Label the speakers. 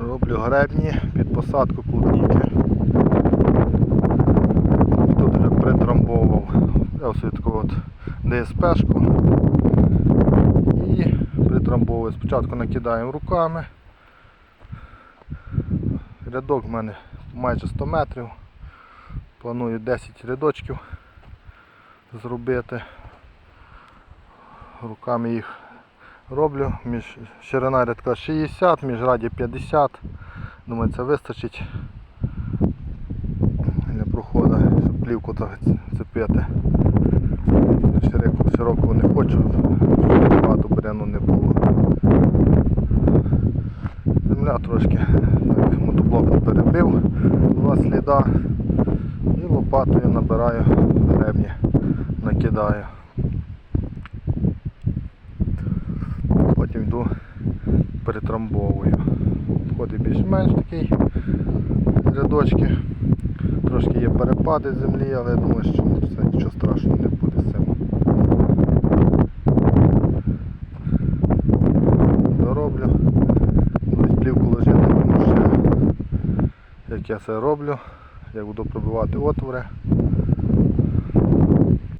Speaker 1: Роблю гребні під посадку клубніки. Тут вже притрамбовував ось таку от ДСПшку і притрамбовую. Спочатку накидаємо руками. Рядок в мене майже 100 метрів. Планую 10 рядочків зробити. Руками їх роблю. Між ширина рядка 60, міжраді 50. Думаю, це вистачить для проходу, щоб плівку цепити. Широко, широкого не хочу, щоб багато буряну не було. Земля трошки так, мотоблоком перебив, два сліда і лопатою набираю гребні, накидаю. Перетрамбовую. Входить більш-менш такий рядочки. Трошки є перепади землі, але я думаю, що це нічого страшного не буде з цим. Дороблю. Будуть плівку ложити, тому що як я це роблю, я буду пробивати отвори.